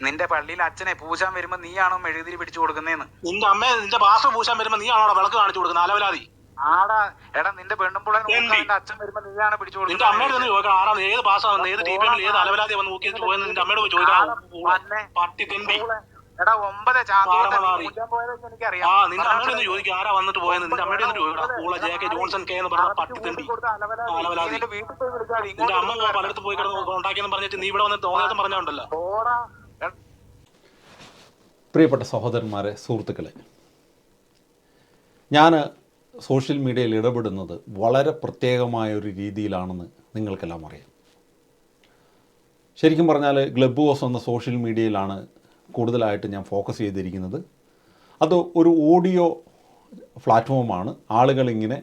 നിന്റെ പള്ളിയിൽ അച്ഛനെ പൂശാൻ വരുമ്പോ നീയാണോ മെഴുകുതിരി പിടിച്ചു കൊടുക്കുന്നേന്ന്? നിന്റെ അമ്മ നിന്റെ ഭാഷ പൂശാൻ വരുമ്പോ നീ ആണോ വിളക്ക് കാണിച്ചു കൊടുക്കുന്നത്? അലവലാതി. ആടാ എടാ നിന്റെ പെണ്ണുമ്പുള്ള? നിന്റെ അച്ഛൻ വരുമ്പോ നീയാണ് പിടിച്ചു നിന്റെ അമ്മയോട് ആരാ ആരാണ് ഏത് വന്ന് ഏത് ടി വിയിൽ ഏത് അലവലാതി വന്ന് നോക്കി പോയെന്ന് നിന്റെ അമ്മയോട് പോയി ചോദിക്കണം പട്ടി തെണ്ടി എടാ ഒമ്പത് ചാന്തോട്ടെ നീ മാറി. പൂജാൻ പോയതൊക്കെ എനിക്കറിയാം. ആ നിന്റെ അമ്മയോട് ഒന്ന് ചോദിക്കും ആരാ വന്നിട്ട് പോയെന്ന്? നിന്റെ അമ്മയോട് ഒന്ന് ജെ കെ ജോൺസൺ കെ എന്ന് പറഞ്ഞ പട്ടി തെണ്ടി അലവലാതി. നിന്റെ അമ്മ. പലയിടത്ത് പോയി കിടന്ന് ഉണ്ടാക്കിയെന്ന് പറഞ്ഞിട്ട് നീ ഇവിടെ വന്ന് തോന്നിയതും പറഞ്ഞോണ്ടല്ലോ പ്രിയപ്പെട്ട സഹോദരന്മാരെ സുഹൃത്തുക്കളെ. ഞാൻ സോഷ്യൽ മീഡിയയിൽ ഇടപെടുന്നത് വളരെ പ്രത്യേകമായ ഒരു രീതിയിലാണെന്ന് നിങ്ങൾക്കെല്ലാം അറിയാം. ശരിക്കും പറഞ്ഞാൽ ഗ്ലബ് ഹോസ് എന്ന സോഷ്യൽ മീഡിയയിലാണ് കൂടുതലായിട്ട് ഞാൻ ഫോക്കസ് ചെയ്തിരിക്കുന്നത്. അത് ഒരു ഓഡിയോ പ്ലാറ്റ്ഫോമാണ്. ആളുകളിങ്ങനെ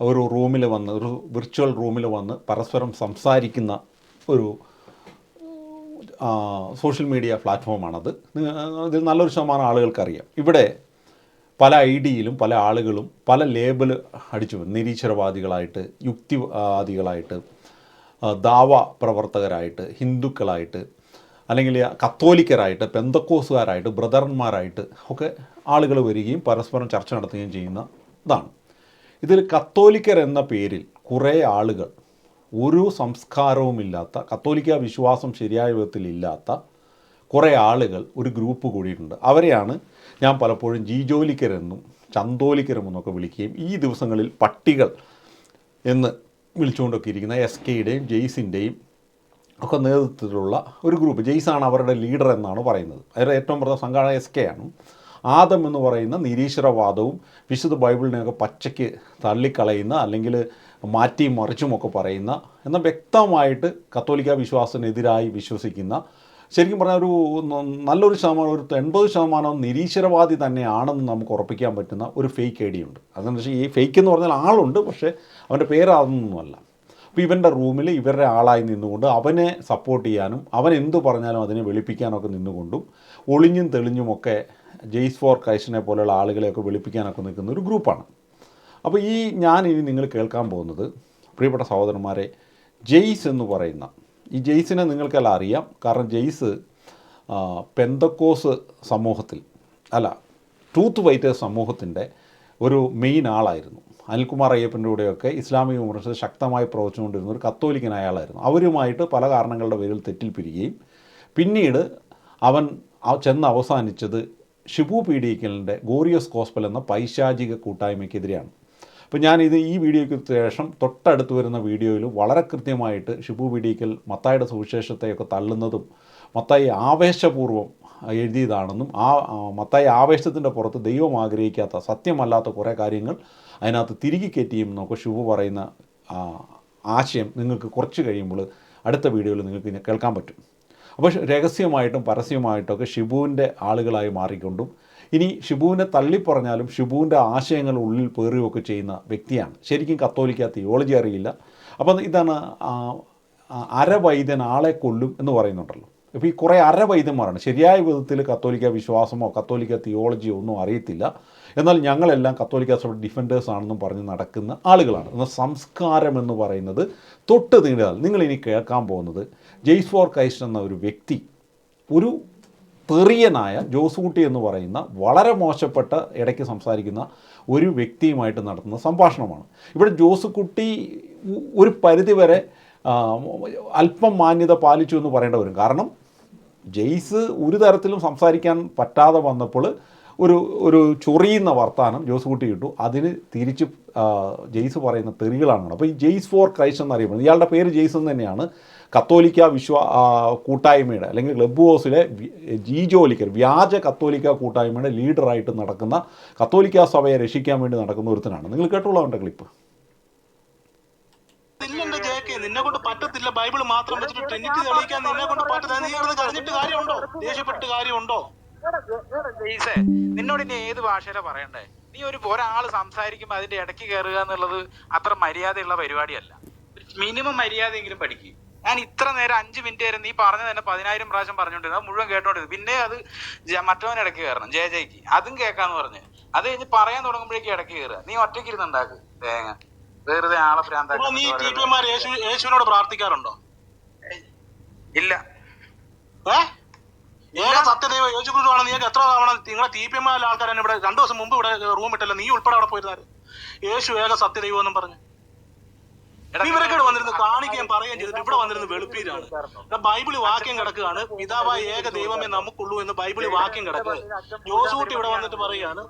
ഒരു റൂമിൽ വന്ന് ഒരു വിർച്വൽ റൂമിൽ വന്ന് പരസ്പരം സംസാരിക്കുന്ന ഒരു സോഷ്യൽ മീഡിയ പ്ലാറ്റ്ഫോമാണത്. ഇതിൽ നല്ലൊരു ശതമാനം ആളുകൾക്കറിയാം. ഇവിടെ പല ഐ ഡിയിലും പല ആളുകളും പല ലേബൽ അടിച്ചു നിരീശ്വരവാദികളായിട്ട് യുക്തിവാദികളായിട്ട് ദാവ പ്രവർത്തകരായിട്ട് ഹിന്ദുക്കളായിട്ട് അല്ലെങ്കിൽ കത്തോലിക്കരായിട്ട് പെന്തക്കോസുകാരായിട്ട് ബ്രദർമാരായിട്ട് ഒക്കെ ആളുകൾ വരികയും പരസ്പരം ചർച്ച നടത്തുകയും ചെയ്യുന്ന ഇതാണ്. ഇതിൽ കത്തോലിക്കർ എന്ന പേരിൽ കുറേ ആളുകൾ ഒരു സംസ്കാരവുമില്ലാത്ത കത്തോലിക്ക വിശ്വാസം ശരിയായ വിധത്തിലില്ലാത്ത കുറേ ആളുകൾ ഒരു ഗ്രൂപ്പ് കൂടിയിട്ടുണ്ട്. അവരെയാണ് ഞാൻ പലപ്പോഴും ജീജോലിക്കരെന്നും ചന്തോലിക്കരമെന്നൊക്കെ വിളിക്കുകയും ഈ ദിവസങ്ങളിൽ പട്ടികൾ എന്ന് വിളിച്ചുകൊണ്ടൊക്കെ ഇരിക്കുന്ന എസ് കെയുടെയും ജെയ്സിന്റെയും ഒക്കെ നേതൃത്വത്തിലുള്ള ഒരു ഗ്രൂപ്പ്. ജെയ്സാണ് അവരുടെ ലീഡർ എന്നാണ് പറയുന്നത്. അവരുടെ ഏറ്റവും പ്രധാന സംഘാടന എസ് കെ ആണ് ആദം എന്ന് പറയുന്ന നിരീശ്വരവാദവും വിശുദ്ധ ബൈബിളിനെയൊക്കെ പച്ചയ്ക്ക് തള്ളിക്കളയുന്ന അല്ലെങ്കിൽ മാറ്റി മറിച്ചുമൊക്കെ പറയുന്ന എന്നാൽ വ്യക്തമായിട്ട് കത്തോലിക്ക വിശ്വാസത്തിനെതിരായി വിശ്വസിക്കുന്ന ശരിക്കും പറഞ്ഞാൽ ഒരു നല്ലൊരു ശതമാനം ഒരു എൺപത് ശതമാനം നിരീശ്വരവാദി തന്നെയാണെന്ന് നമുക്ക് ഉറപ്പിക്കാൻ പറ്റുന്ന ഒരു ഫേക്ക് ഐ ഡി ഉണ്ട്. അതെന്ന് വെച്ചാൽ ഈ ഫേക്ക് എന്ന് പറഞ്ഞാൽ ആളുണ്ട് പക്ഷേ അവന്റെ പേര് അതൊന്നുമല്ല അപ്പോൾ ഇവന്റെ റൂമിൽ ഇവരുടെ ആളായി നിന്നുകൊണ്ട് അവനെ സപ്പോർട്ട് ചെയ്യാനും അവൻ എന്തു പറഞ്ഞാലും അതിനെ വെളുപ്പിക്കാനൊക്കെ നിന്നുകൊണ്ടും ഒളിഞ്ഞും തെളിഞ്ഞുമൊക്കെ ജെയ്സ് ഫോർ ക്രൈസ്റ്റിനെ പോലെയുള്ള ആളുകളെയൊക്കെ വെളുപ്പിക്കാനൊക്കെ നിൽക്കുന്ന ഒരു ഗ്രൂപ്പാണ്. അപ്പോൾ ഈ ഞാൻ ഇനി നിങ്ങൾ കേൾക്കാൻ പോകുന്നത് പ്രിയപ്പെട്ട സഹോദരന്മാരെ ജെയ്സ് എന്ന് പറയുന്ന ഈ ജെയ്സിനെ നിങ്ങൾക്കെല്ലാം അറിയാം. കാരണം ജെയ്സ് പെന്തക്കോസ് സമൂഹത്തിൽ അല്ല ട്രൂത്ത് വൈറ്റേഴ്സ് സമൂഹത്തിന്റെ ഒരു മെയിൻ ആളായിരുന്നു. അനിൽകുമാർ അയ്യപ്പന്റെ കൂടെയൊക്കെ ഇസ്ലാമിക വിമർശനത്തിൽ ശക്തമായി പ്രവർത്തിച്ചുകൊണ്ടിരുന്ന ഒരു കത്തോലിക്കനായ ആളായിരുന്നു. അവരുമായിട്ട് പല കാരണങ്ങളുടെ പേരിൽ തെറ്റിൽ പിരിയുകയും പിന്നീട് അവൻ ചെന്ന് അവസാനിച്ചത് ഷിബു പീഡിക്കലിന്റെ ഗോറിയസ് കോസ്പൽ എന്ന പൈശാചിക കൂട്ടായ്മയ്ക്കെതിരെയാണ്. അപ്പോൾ ഞാൻ ഇത് ഈ വീഡിയോയ്ക്ക് ശേഷം തൊട്ടടുത്ത് വരുന്ന വീഡിയോയിൽ വളരെ കൃത്യമായിട്ട് ഷിബു പീഡിക്കൽ മത്തായുടെ സുവിശേഷത്തെയൊക്കെ തള്ളുന്നതും മത്തായി ആവേശപൂർവം എഴുതിയതാണെന്നും ആ മത്തായി ആവേശത്തിന്റെ പുറത്ത് ദൈവം ആഗ്രഹിക്കാത്ത സത്യമല്ലാത്ത കുറേ കാര്യങ്ങൾ അതിനകത്ത് തിരികെ കയറ്റിയും എന്നൊക്കെ ഷിബു പറയുന്ന ആശയം നിങ്ങൾക്ക് കുറച്ച് കഴിയുമ്പോൾ അടുത്ത വീഡിയോയിൽ നിങ്ങൾക്ക് കേൾക്കാൻ പറ്റും. അപ്പോൾ രഹസ്യമായിട്ടും രഹസ്യമായിട്ടും പരസ്യമായിട്ടൊക്കെ ഷിബുവിന്റെ ആളുകളായി മാറിക്കൊണ്ടും ഇനി ഷിബുവിനെ തള്ളിപ്പറഞ്ഞാലും ഷിബുവിന്റെ ആശയങ്ങൾ ഉള്ളിൽ പേറുകയൊക്കെ ചെയ്യുന്ന വ്യക്തിയാണ്. ശരിക്കും കത്തോലിക്ക തിയോളജി അറിയില്ല. അപ്പം ഇതാണ് അരവൈദ്യൻ ആളെ കൊല്ലും എന്ന് പറയുന്നുണ്ടല്ലോ. അപ്പോൾ ഈ കുറേ അരവൈദ്യന്മാരാണ്. ശരിയായ വിധത്തിൽ കത്തോലിക്ക വിശ്വാസമോ കത്തോലിക്ക തിയോളജിയോ ഒന്നും അറിയത്തില്ല. എന്നാൽ ഞങ്ങളെല്ലാം കത്തോലിക്ക സഭ ഡിഫൻഡേഴ്സ് ആണെന്നും പറഞ്ഞ് നടക്കുന്ന ആളുകളാണ്. എന്നാൽ സംസ്കാരം എന്ന് പറയുന്നത് തൊട്ട് നീണ്ടാൽ നിങ്ങൾ ഇനി കേൾക്കാൻ പോകുന്നത് ജെയ്സ് ഫോർ ക്രൈസ്റ്റ് എന്ന ഒരു വ്യക്തി ഒരു തെറിയനായ ജോസുകുട്ടി എന്ന് പറയുന്ന വളരെ മോശപ്പെട്ട ഇടയ്ക്ക് സംസാരിക്കുന്ന ഒരു വ്യക്തിയുമായിട്ട് നടത്തുന്ന സംഭാഷണമാണ്. ഇവിടെ ജോസുകുട്ടി ഒരു പരിധിവരെ അല്പം മാന്യത പാലിച്ചു എന്ന് പറയേണ്ടി വരും. കാരണം ജെയ്സ് ഒരു തരത്തിലും സംസാരിക്കാൻ പറ്റാതെ വന്നപ്പോൾ ഒരു ഒരു ചൊറിയുന്ന വർത്താനം ജോസ് കുട്ടി കിട്ടു അതിന് തിരിച്ച് ജെയ്സ് പറയുന്ന തെറികളാണ് അപ്പോൾ ഈ ജെയ്സ് ഫോർ ക്രൈസ്റ്റ് എന്നറിയപ്പെടുന്നത്. ഇയാളുടെ പേര് ജെയ്സ് എന്ന് തന്നെയാണ്. കത്തോലിക്ക വിശ്വാ കൂട്ടായ്മയുടെ അല്ലെങ്കിൽ ക്ലബ് ഹൗസിലെ ജി ജീജോലിക്കർ വ്യാജ കത്തോലിക്ക കൂട്ടായ്മയുടെ ലീഡറായിട്ട് നടക്കുന്ന കത്തോലിക്ക സഭയെ രക്ഷിക്കാൻ വേണ്ടി നടക്കുന്ന ഒരുത്തനാണ്. നിങ്ങൾ കേട്ടോളൂ അവന്റെ ക്ലിപ്പ്. നിന്നെ കൊണ്ട് പറ്റത്തില്ല. ബൈബിൾ മാത്രം വെച്ചിട്ട് ട്രിനിറ്റി തെളിയിക്കാൻ നിന്നെ കൊണ്ട് പറ്റത്തില്ല. നീ കിടന്ന് കരഞ്ഞിട്ട് കാര്യമുണ്ടോ? ദേഷ്യപ്പെട്ട് കാര്യമുണ്ടോ? നിന്നോട് ഇനി ഏത് ഭാഷയിലാ പറയണ്ടേ? നീ ഒരു ഒരാൾ സംസാരിക്കുമ്പോൾ അതിന്റെ ഇടയ്ക്ക് കയറുക എന്നുള്ളത് അത്ര മര്യാദയുള്ള പരിപാടിയല്ല. മിനിമം മര്യാദയെങ്കിലും പഠിക്കും. ഞാൻ ഇത്ര നേരം അഞ്ച് മിനിറ്റ് വരെ നീ പറഞ്ഞത് തന്നെ പതിനായിരം പ്രാവശ്യം പറഞ്ഞോണ്ടിരുന്നു അത് മുഴുവൻ കേട്ടോണ്ടിരുന്നു. പിന്നെ അത് മറ്റവൻ ഇടയ്ക്ക് കയറണം. ജയ ജയ്ക്ക്. അതും കേൾക്കാന്ന് പറഞ്ഞ്. അത് കഴിഞ്ഞ് പറയാൻ തുടങ്ങുമ്പോഴേക്കും ഇടയ്ക്ക് കയറുക. നീ ഒറ്റയ്ക്ക് ഇരുന്നുണ്ടാക്ക് തേങ്ങ. വെറുതെ ആളെ നീ യേശുവിനോട് പ്രാർത്ഥിക്കാറുണ്ടോ? ഇല്ല. സത്യദൈവ? യേശു നീക്ക് എത്ര തവണ നിങ്ങളെ ടി പി എം ആൾക്കാരാണ് ഇവിടെ രണ്ടു ദിവസം മുമ്പ് ഇവിടെ റൂം ഇട്ടല്ലോ. നീ ഉൾപ്പെടെ അവിടെ പോയിരുന്നാൽ യേശു ഏക സത്യദൈവം എന്നും പറഞ്ഞു. ഇവരൊക്കെ വന്നിരുന്ന് കാണിക്കുകയും പറയുകയും ചെയ്തിട്ട് ഇവിടെ വന്നിരുന്ന് വെളുപ്പീരാണ് ബൈബിളി വാക്യം കിടക്കുകയാണ് പിതാവായ ഏക ദൈവമേ നമുക്കുള്ളൂ എന്ന് ബൈബിൾ വാക്യം കിടക്കുക ജോസൂട്ടി ഇവിടെ വന്നിട്ട് പറയുകയാണ്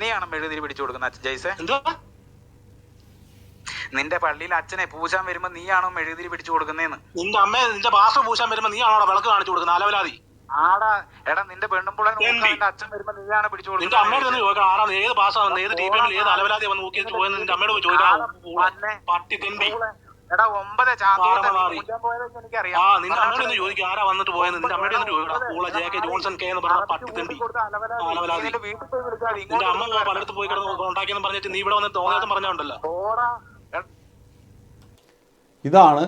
നീയാണ് മെഴുതിരി പിടിച്ചു കൊടുക്കുന്ന ജയ്സേ നിന്റെ പള്ളിയിൽ അച്ഛനെ പൂജാൻ വരുമ്പോ നീയാണോ മെഴുതിരി പിടിച്ചു കൊടുക്കുന്നേന്ന് നിന്റെ അമ്മയെ നിന്റെ ഭാഷ പൂശാൻ വരുമ്പോ നീ ആണോ വിളക്ക് കാണിച്ചു കൊടുക്കുന്നത് അലവലാതി ആടാ എടാ നിന്റെ പെണ്ണുമ്പുളെ എന്തി? നിന്റെ അച്ഛൻ വരുമ്പോ നീയാണ് പിടിച്ചു നിന്റെ അമ്മയോട് തന്നെ ചോദിക്കാം ആരാണ് ഏത് ഭാഷ ഏത് ടീമിൽ ഏത് അലവലാതെ വന്ന് നോക്കി പോയെന്ന് നിന്റെ അമ്മയോട് പോയി ചോദിക്കാം. പട്ടി തെണ്ടി എടാ ഒമ്പത് നീ എനിക്കറിയാം. ആ നിന്റെ അമ്മയോട് ഒന്ന് ചോദിക്കും ആരാ വന്നിട്ട് പോയെന്ന്. നിന്റെ അമ്മയോട് ഒന്ന് ചോദിക്കാം കൂള ജെ കെ ജോൺസൺ കെ എന്ന് പറഞ്ഞ പട്ടി തെണ്ടി അലവലാതി. നിന്റെ അമ്മ പലയിടത്ത് പോയി കിടന്ന് ഉണ്ടാക്കിയെന്ന് പറഞ്ഞിട്ട് നീ ഇവിടെ വന്ന് തോന്നിയാസം പറഞ്ഞോണ്ടല്ലോ ഇതാണ്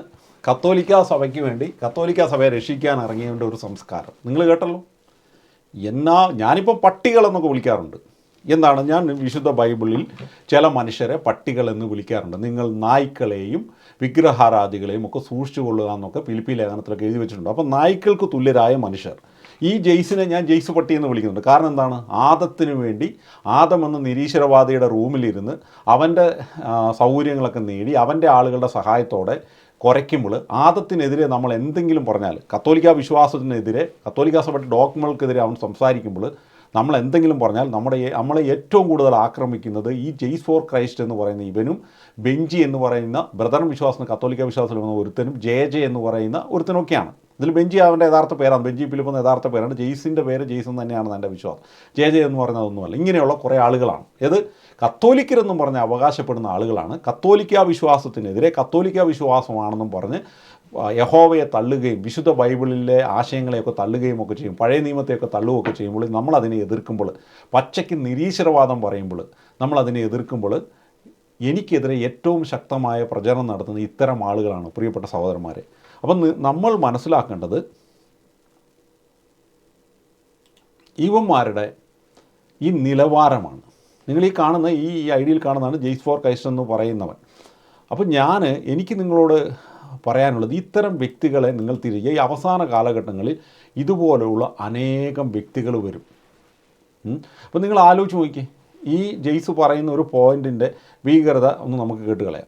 കത്തോലിക്ക സഭയ്ക്ക് വേണ്ടി കത്തോലിക്ക സഭയെ രക്ഷിക്കാൻ ഇറങ്ങിയതിന്റെ ഒരു സംസ്കാരം. നിങ്ങൾ കേട്ടല്ലോ? എന്നാ ഞാനിപ്പോൾ പട്ടികളെന്നൊക്കെ വിളിക്കാറുണ്ട്. എന്താണ്? ഞാൻ വിശുദ്ധ ബൈബിളിൽ ചില മനുഷ്യരെ പട്ടികൾ എന്ന് വിളിക്കാറുണ്ട്. നിങ്ങൾ നായ്ക്കളെയും വിഗ്രഹാരാധികളെയും ഒക്കെ സൂക്ഷിച്ചു കൊള്ളുക എന്നൊക്കെ ഫിലിപ്പി ലേഖനത്തിലൊക്കെ എഴുതി വെച്ചിട്ടുണ്ട്. അപ്പോൾ നായ്ക്കൾക്ക് തുല്യരായ മനുഷ്യർ. ഈ ജെയ്സിനെ ഞാൻ ജെയ്സ് പട്ടി എന്ന് വിളിക്കുന്നുണ്ട്. കാരണം എന്താണ്? ആദത്തിന് വേണ്ടി ആദം എന്ന നിരീശ്വരവാദിയുടെ റൂമിലിരുന്ന് അവന്റെ സൗകര്യങ്ങളൊക്കെ നേടി അവന്റെ ആളുകളുടെ സഹായത്തോടെ കുറയ്ക്കുമ്പോൾ ആദത്തിനെതിരെ നമ്മൾ എന്തെങ്കിലും പറഞ്ഞാൽ കത്തോലിക്ക വിശ്വാസത്തിനെതിരെ കത്തോലിക്ക സഭയുടെ ഡോക്മകൾക്കെതിരെ അവൻ സംസാരിക്കുമ്പോൾ നമ്മൾ എന്തെങ്കിലും പറഞ്ഞാൽ നമ്മുടെ നമ്മളെ ഏറ്റവും കൂടുതൽ ആക്രമിക്കുന്നത് ഈ ജെയ്സ് ഫോർ ക്രൈസ്റ്റ് എന്ന് പറയുന്ന ഇവനും ബെഞ്ചി എന്ന് പറയുന്ന ബ്രദർ വിശ്വാസം കത്തോലിക്ക വന്ന ഒരുത്തനും ജെ ജെ എന്ന് പറയുന്ന ഒരുത്തനൊക്കെയാണ്. ഇതിൽ ബെഞ്ചി അവന്റെ യഥാർത്ഥ പേരാണ്. ബെഞ്ചി ഫിലിപ്പ് യഥാർത്ഥ പേരാണ്. ജെയ്സിന്റെ പേര് ജെയ്സ് എന്ന് തന്നെയാണ് എന്റെ വിശ്വാസം. ജെ ജെ എന്ന് പറയുന്നതൊന്നുമല്ല ഇങ്ങനെയുള്ള കുറേ ആളുകളാണ്. ഇത് കത്തോലിക്കരെന്നും പറഞ്ഞ് അവകാശപ്പെടുന്ന ആളുകളാണ്. കത്തോലിക്ക വിശ്വാസത്തിനെതിരെ കത്തോലിക്ക വിശ്വാസമാണെന്നും പറഞ്ഞ് യഹോവയെ തള്ളുകയും വിശുദ്ധ ബൈബിളിലെ ആശയങ്ങളെയൊക്കെ തള്ളുകയും ഒക്കെ ചെയ്യും. പഴയ നിയമത്തെയൊക്കെ തള്ളുകയൊക്കെ ചെയ്യുമ്പോൾ നമ്മളതിനെ എതിർക്കുമ്പോൾ പച്ചയ്ക്ക് നിരീശ്വരവാദം പറയുമ്പോൾ നമ്മളതിനെ എതിർക്കുമ്പോൾ എനിക്കെതിരെ ഏറ്റവും ശക്തമായ പ്രചരണം നടത്തുന്ന ഇത്തരം ആളുകളാണ് പ്രിയപ്പെട്ട സഹോദരന്മാരെ. അപ്പം നമ്മൾ മനസ്സിലാക്കേണ്ടത് ഇവന്മാരുടെ ഈ നിലവാരമാണ്. നിങ്ങൾ ഈ കാണുന്ന ഈ ഐഡിയയിൽ കാണുന്നതാണ് ജെയ്സ് ഫോർ കൈസ്റ്റ് എന്ന് പറയുന്നവൻ. അപ്പോൾ ഞാൻ എനിക്ക് നിങ്ങളോട് പറയാനുള്ളത് ഇത്തരം വ്യക്തികളെ നിങ്ങൾ തിരികെ ഈ അവസാന കാലഘട്ടങ്ങളിൽ ഇതുപോലെയുള്ള അനേകം വ്യക്തികൾ വരും. അപ്പോൾ നിങ്ങൾ ആലോചിച്ച് നോക്കിയേ. ഈ ജെയ്സ് പറയുന്ന ഒരു പോയിന്റിന്റെ ഭീകരത ഒന്ന് നമുക്ക് കേട്ടുകളയാം.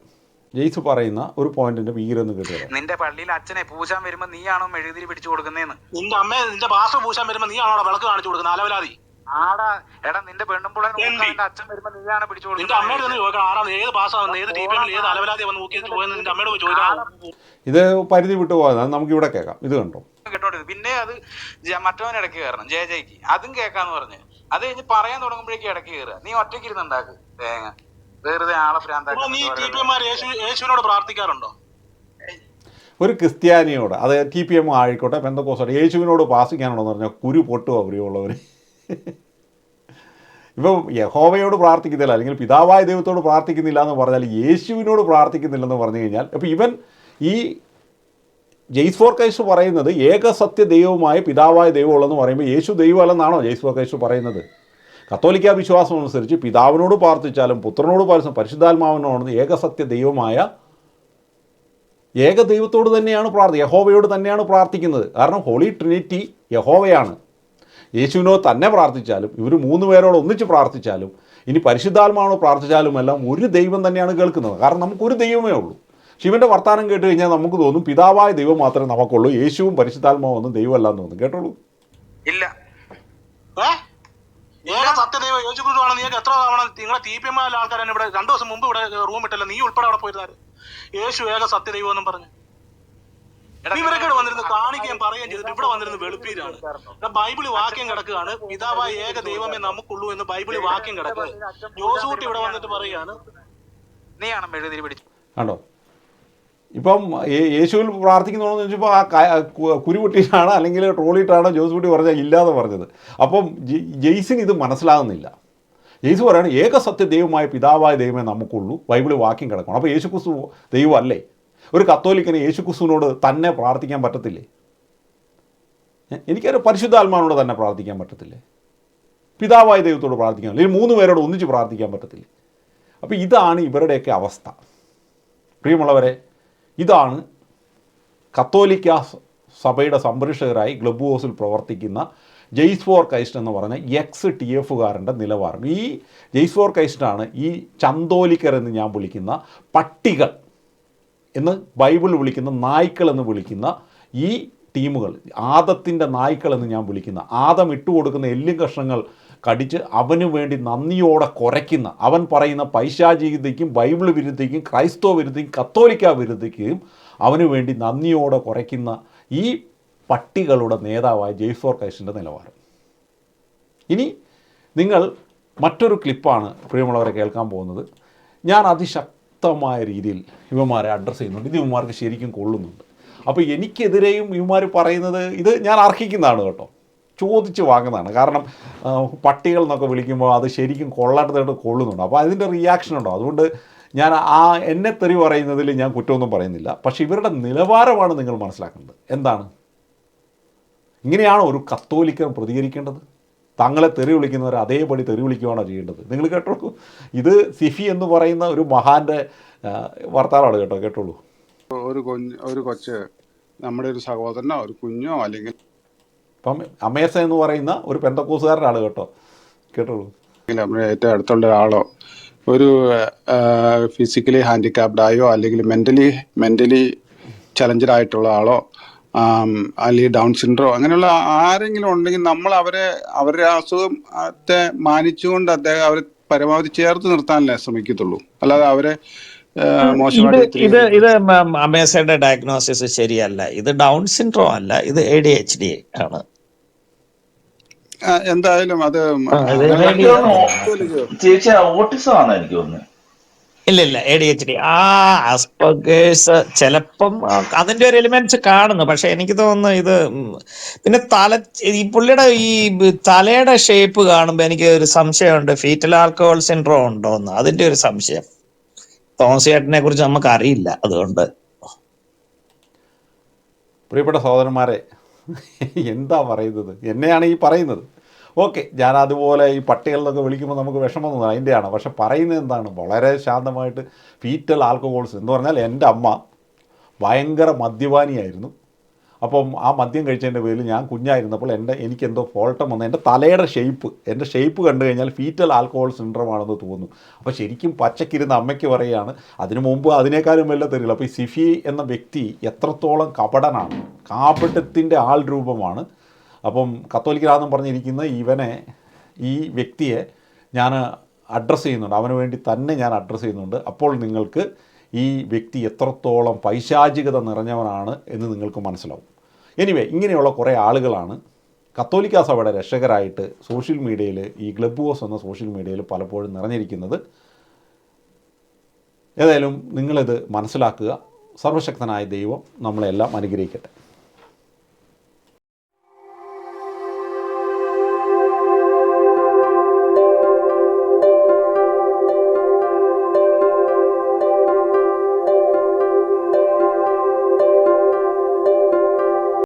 ജെയ്സ് പറയുന്ന ഒരു പോയിന്റിന്റെ ഭീകരത ഒന്ന് കേട്ടുകളയാം. നിന്റെ പള്ളിയിൽ അച്ഛനെ പൂശാൻ വരുമ്പോ നീയാണോ മെഴുതിരി പിടിച്ചു കൊടുക്കുന്നേന്ന്? നിന്റെ അമ്മ നിന്റെ ഭാഷ പൂശാൻ വരുമ്പോ നീ ആണോ വിളക്ക് കാണിച്ചു കൊടുക്കുന്നത് അലവലാതി. ആടാ എടാ നിന്റെ പെണ്ണുമ്പുളെ അച്ഛൻ വരുമ്പോ നീയാണ് പിടിച്ചു നിന്റെ അമ്മയോട് തന്നെ ചോദിക്കാം ആരാണ് ഏത് ഏത് ടി പി എമ്മിൽ ഏത് അലവലാതി വന്ന് നോക്കി പോയെന്ന് നിന്റെ അമ്മയോട് പോയി ചോദിക്കാം ഇത് പരിധി വിട്ടു പോയതാണ് നമുക്ക് ഇവിടെ കേൾക്കാം. ഇത് കണ്ടോ? കേട്ടോ പിന്നെ അത് ജ- മറ്റവൻ ഇടയ്ക്ക് കയറണം ജയ ജയ്ക്ക്. അതും കേൾക്കാന്ന് പറഞ്ഞ്. അത് കഴിഞ്ഞ് പറയാൻ തുടങ്ങുമ്പോഴേക്കും ഇടയ്ക്ക് കയറുക നീ ഒറ്റയ്ക്ക് ഇരുന്നുണ്ടാക്ക് തേങ്ങ. വെറുതെ ആളെ അപ്പൊ നീ ടി പി എമാർ യേശു യേശുവിനോട് പ്രാർത്ഥിക്കാറുണ്ടോ? ഒരു ക്രിസ്ത്യാനിയോട് അത് ടി പി എം ആയിക്കോട്ടെ പെന്തക്കോസോട്ടെ യേശുവിനോട് പാസിക്കാനുണ്ടോ എന്ന് പറഞ്ഞാൽ കുരു പൊട്ടുക പ്രിയമുള്ളവർ ഇപ്പം യഹോവയോട് പ്രാർത്ഥിക്കുന്നില്ല അല്ലെങ്കിൽ പിതാവായ ദൈവത്തോട് പ്രാർത്ഥിക്കുന്നില്ല എന്ന് പറഞ്ഞാൽ യേശുവിനോട് പ്രാർത്ഥിക്കുന്നില്ലെന്ന് പറഞ്ഞു കഴിഞ്ഞാൽ അപ്പോൾ ഇവൻ ഈ ജെയ്സ് ഫോർ കൈസ്റ്റ് പറയുന്നത് ഏകസത്യ ദൈവമായ പിതാവായ ദൈവമുള്ളെന്ന് പറയുമ്പോൾ യേശു ദൈവമല്ലെന്നാണോ ജെയ്സ് ഫോർ കൈസ്റ്റ് പറയുന്നത്? കത്തോലിക്ക വിശ്വാസം അനുസരിച്ച് പിതാവിനോട് പ്രാർത്ഥിച്ചാലും പുത്രനോട് പ്രാർത്ഥിച്ചാലും പരിശുദ്ധാത്മാവിനോട് ഏകസത്യ ദൈവമായ ഏക ദൈവത്തോട് തന്നെയാണ് പ്രാർത്ഥി യഹോവയോട് തന്നെയാണ് പ്രാർത്ഥിക്കുന്നത്. കാരണം ഹോളി ട്രിനിറ്റി യഹോവയാണ്. യേശുവിനോ തന്നെ പ്രാർത്ഥിച്ചാലും ഇവർ മൂന്ന് പേരോട് ഒന്നിച്ച് പ്രാർത്ഥിച്ചാലും ഇനി പരിശുദ്ധാത്മാവോട് പ്രാർത്ഥിച്ചാലും എല്ലാം ഒരു ദൈവം തന്നെയാണ് കേൾക്കുന്നത്. കാരണം നമുക്കൊരു ദൈവമേ ഉള്ളൂ. ശിവന്റെ വർത്താനം കേട്ട് കഴിഞ്ഞാൽ നമുക്ക് തോന്നും പിതാവായ ദൈവം മാത്രമേ നമുക്കുള്ളൂ. യേശുവും പരിശുദ്ധാത്മാവും ഒന്നും ദൈവമല്ല എന്ന് തോന്നും കേട്ടോളൂ. ഇല്ല. സത്യദൈവം യേശു എത്ര തവണ നിങ്ങളെ ടി പി എം ആൾക്കാരാണ് ഇവിടെ രണ്ടു ദിവസം മുമ്പ് ഇവിടെ റൂം ഇട്ടല്ല. നീ ഉൾപ്പെടെ അവിടെ യേശു ഏക സത്യദൈവം എന്നും പറഞ്ഞു. എടാ, ഇവരൊക്കെ ഇവിടെ വന്നിരുന്ന് കാണിക്കുകയും പറയുകയും ചെയ്തിട്ട് ഇവിടെ വന്നിരുന്ന് വെളുപ്പീരാണ് ഇവിടെ ബൈബിൾ വാക്യം കിടക്കുകയാണ്. പിതാവായ ഏക ദൈവമേ നമുക്കുള്ളൂ എന്ന് ബൈബിൾ വാക്യം കിടക്കുക ജോസൂട്ടി ഇവിടെ വന്നിട്ട് പറയുകയാണ്. നീയാണ് മെഴുതിരി പിടിച്ചു കണ്ടോ ഇപ്പം യേശുവിൽ പ്രാർത്ഥിക്കുന്നോന്ന് ചോദിച്ചപ്പോൾ ആ കുരുപൊട്ടിയിട്ടാണ് അല്ലെങ്കിൽ ട്രോളിയിട്ടാണ് ജോസ് കുട്ടി പറഞ്ഞാൽ ഇല്ലാതെ പറഞ്ഞത്. അപ്പം ജെയ്സിന് ഇത് മനസ്സിലാകുന്നില്ല. ജെയ്സ് പറയാണ് ഏകസത്യ ദൈവമായ പിതാവായ ദൈവമേ നമുക്കുള്ളൂ. ബൈബിളിൽ വാക്യം കിടക്കണം. അപ്പോൾ യേശു ക്രിസ്തു ദൈവം അല്ലേ ഒരു കത്തോലിക്കന് യേശു ക്രിസ്തുവിനോട് തന്നെ പ്രാർത്ഥിക്കാൻ പറ്റത്തില്ലേ? എനിക്കൊരു പരിശുദ്ധാത്മാവിനോട് തന്നെ പ്രാർത്ഥിക്കാൻ പറ്റത്തില്ലേ? പിതാവായ ദൈവത്തോട് പ്രാർത്ഥിക്കാൻ അല്ലെങ്കിൽ മൂന്ന് പേരോട് ഒന്നിച്ച് പ്രാർത്ഥിക്കാൻ പറ്റത്തില്ലേ? അപ്പോൾ ഇതാണ് ഇവരുടെയൊക്കെ അവസ്ഥ. പ്രിയമുള്ളവരെ ഇതാണ് കത്തോലിക്ക സഭയുടെ സംരക്ഷകരായി ക്ലബ് ഹൗസിൽ പ്രവർത്തിക്കുന്ന ജെയ്സ് ഫോർ കൈസ്റ്റ് എന്ന് പറഞ്ഞ എക്സ് ടി എഫുകാരന്റെ നിലവാരം ഈ ജെയ്സ് ഫോർ കൈസ്റ്റാണ് ഈ ചന്തോലിക്കർ എന്ന് ഞാൻ വിളിക്കുന്ന പട്ടികൾ എന്ന് ബൈബിൾ വിളിക്കുന്ന നായ്ക്കൾ എന്ന് വിളിക്കുന്ന ഈ ടീമുകൾ ആദത്തിന്റെ നായ്ക്കൾ എന്ന് ഞാൻ വിളിക്കുന്ന ആദം ഇട്ടുകൊടുക്കുന്ന എല്ലും കഷ്ണങ്ങൾ കടിച്ച് അവന് വേണ്ടി നന്ദിയോടെ കുറയ്ക്കുന്ന അവൻ പറയുന്ന പൈശാചികതയ്ക്കും ബൈബിൾ വിരുദ്ധയ്ക്കും ക്രൈസ്തവ വിരുദ്ധയ്ക്കും കത്തോലിക്ക വിരുദ്ധയ്ക്കും അവന് വേണ്ടി നന്ദിയോടെ കുറയ്ക്കുന്ന ഈ പട്ടികളുടെ നേതാവായ ജെയ്ഫോർ കൈസിന്റെ നിലവാരം. ഇനി നിങ്ങൾ മറ്റൊരു ക്ലിപ്പാണ് പ്രിയമുള്ളവരെ കേൾക്കാൻ പോകുന്നത്. ഞാൻ അതിശക്തമായ രീതിയിൽ ഇവന്മാരെ അഡ്രസ്സ് ചെയ്യുന്നുണ്ട്. ഇത് ഇവന്മാർക്ക് ശരിക്കും കൊള്ളുന്നുണ്ട്. അപ്പോൾ എനിക്കെതിരെയും ഇവന്മാർ പറയുന്നത് ഇത് ഞാൻ അർഹിക്കുന്നതാണ് കേട്ടോ. ചോദിച്ച് വാങ്ങുന്നതാണ്. കാരണം പട്ടികൾ എന്നൊക്കെ വിളിക്കുമ്പോൾ അത് ശരിക്കും കൊള്ളാത്തതായിട്ട് കൊള്ളുന്നുണ്ട്. അപ്പോൾ അതിന്റെ റിയാക്ഷൻ ഉണ്ടോ? അതുകൊണ്ട് ഞാൻ ആ എന്നെ തെറി പറയുന്നതിൽ ഞാൻ കുറ്റമൊന്നും പറയുന്നില്ല. പക്ഷേ ഇവരുടെ നിലവാരമാണ് നിങ്ങൾ മനസ്സിലാക്കുന്നത്. എന്താണ്? ഇങ്ങനെയാണോ ഒരു കത്തോലിക്കൻ പ്രതികരിക്കേണ്ടത്? തങ്ങളെ തെറി വിളിക്കുന്നവർ അതേപടി തെറി വിളിക്കുകയാണോ ചെയ്യേണ്ടത്? നിങ്ങൾ കേട്ടോളൂ. ഇത് സിഫി എന്ന് പറയുന്ന ഒരു മഹാന്റെ വർത്താനാണ് കേട്ടോ. കേട്ടോളൂ. ഒരു കൊഞ്ഞ് ഒരു കൊച്ച് നമ്മുടെ ഒരു സഹോദരനോ ഒരു കുഞ്ഞോ അല്ലെങ്കിൽ ഇപ്പം അമേസ എന്ന് പറയുന്ന ഒരു പെന്തക്കോസുകാരനാണ് കേട്ടോ. കേട്ടോളൂ. നമ്മുടെ ഏറ്റവും അടുത്തുള്ള ഒരാളോ ഒരു ഫിസിക്കലി ഹാൻഡിക്കാപ്ഡായോ അല്ലെങ്കിൽ മെന്റലി മെന്റലി ചലഞ്ചഡ് ആയിട്ടുള്ള ആളോ അല്ലെങ്കിൽ ഡൗൺ സിൻഡ്രോ അങ്ങനെയുള്ള ആരെങ്കിലും ഉണ്ടെങ്കിൽ നമ്മൾ അവരെ അവരുടെ അസുഖത്തെ മാനിച്ചുകൊണ്ട് അദ്ദേഹം അവരെ പരമാവധി ചേർത്ത് നിർത്താനല്ലേ ശ്രമിക്കത്തുള്ളൂ. അല്ലാതെ അവരെ ഇത് ഇത് അമേസയുടെ ഡയഗ്നോസിസ് ശരിയല്ല. ഇത് ഡൗൺ സിൻഡ്രോം അല്ല. ഇത് എ ഡി എച്ച് ഡി ആണ്. എന്തായാലും അത് ചേച്ചി ഓട്ടിസം ആണ് എനിക്ക് തോന്നുന്നത്. ഇല്ല ഇല്ല എ ഡി എച്ച് ഡി ആ ചിലപ്പം അതിന്റെ ഒരു എലിമെന്റ്സ് കാണുന്നു. പക്ഷെ എനിക്ക് തോന്നുന്നു ഇത് പിന്നെ തല ഈ പുള്ളിയുടെ ഈ തലയുടെ ഷേപ്പ് കാണുമ്പോൾ എനിക്ക് ഒരു സംശയമുണ്ട്. ഫീറ്റൽ ആൽക്കഹോൾ സിൻഡ്രോം ഉണ്ടോന്ന്. അതിന്റെ ഒരു സംശയം. തോമസ് ചേട്ടനെ കുറിച്ച് നമുക്ക് അറിയില്ല അതുകൊണ്ട്. പ്രിയപ്പെട്ട സഹോദരന്മാരെ എന്താ പറയുന്നത്? എന്നെയാണ് ഈ പറയുന്നത്. ഓക്കെ ഞാൻ അതുപോലെ ഈ പട്ടികളിലൊക്കെ വിളിക്കുമ്പോൾ നമുക്ക് വിഷമം തോന്നുന്നു അതിന്റെയാണ്. പക്ഷെ പറയുന്നത് എന്താണ്? വളരെ ശാന്തമായിട്ട് ഫീറ്റൽ ആൽക്കഹോൾസ് എന്ന് പറഞ്ഞാൽ എന്റെ അമ്മ ഭയങ്കര മദ്യപാനിയായിരുന്നു. അപ്പം ആ മദ്യം കഴിച്ചതിന്റെ പേരിൽ ഞാൻ കുഞ്ഞായിരുന്നപ്പോൾ എന്റെ എനിക്കെന്തോ ഫോൾട്ടം വന്നു. എന്റെ തലയുടെ ഷേപ്പ് എന്റെ ഷേപ്പ് കണ്ടു കഴിഞ്ഞാൽ ഫീറ്റൽ ആൽക്കഹോൾ സിൻഡ്രോം ആണെന്ന് തോന്നുന്നു. അപ്പോൾ ശരിക്കും പച്ചക്കിരുന്ന് അമ്മയ്ക്ക് പറയുകയാണ് അതിനു മുമ്പ് അതിനേക്കാളും വല്ല തരില്ല അപ്പോൾ ഈ സിഫി എന്ന വ്യക്തി എത്രത്തോളം കപടനാണ് കാപട്യത്തിന്റെ ആൾ രൂപമാണ്. അപ്പം കത്തോലിക്കരാതെന്ന് പറഞ്ഞിരിക്കുന്ന ഇവനെ ഈ വ്യക്തിയെ ഞാൻ അഡ്രസ്സ് ചെയ്യുന്നുണ്ട്. അവന് വേണ്ടി തന്നെ ഞാൻ അഡ്രസ്സ് ചെയ്യുന്നുണ്ട്. അപ്പോൾ നിങ്ങൾക്ക് ഈ വ്യക്തി എത്രത്തോളം പൈശാചികത നിറഞ്ഞവനാണ് എന്ന് നിങ്ങൾക്ക് മനസ്സിലാവും. എനിവേ ഇങ്ങനെയുള്ള കുറേ ആളുകളാണ് കത്തോലിക്ക സഭയുടെ രക്ഷകരായിട്ട് സോഷ്യൽ മീഡിയയിൽ ഈ ഗ്ലബ് ഹൗസ് എന്ന സോഷ്യൽ മീഡിയയിൽ പലപ്പോഴും നിറഞ്ഞിരിക്കുന്നത്. ഏതായാലും നിങ്ങളിത് മനസ്സിലാക്കുക. സർവശക്തനായ ദൈവം നമ്മളെല്ലാം അനുഗ്രഹിക്കട്ടെ.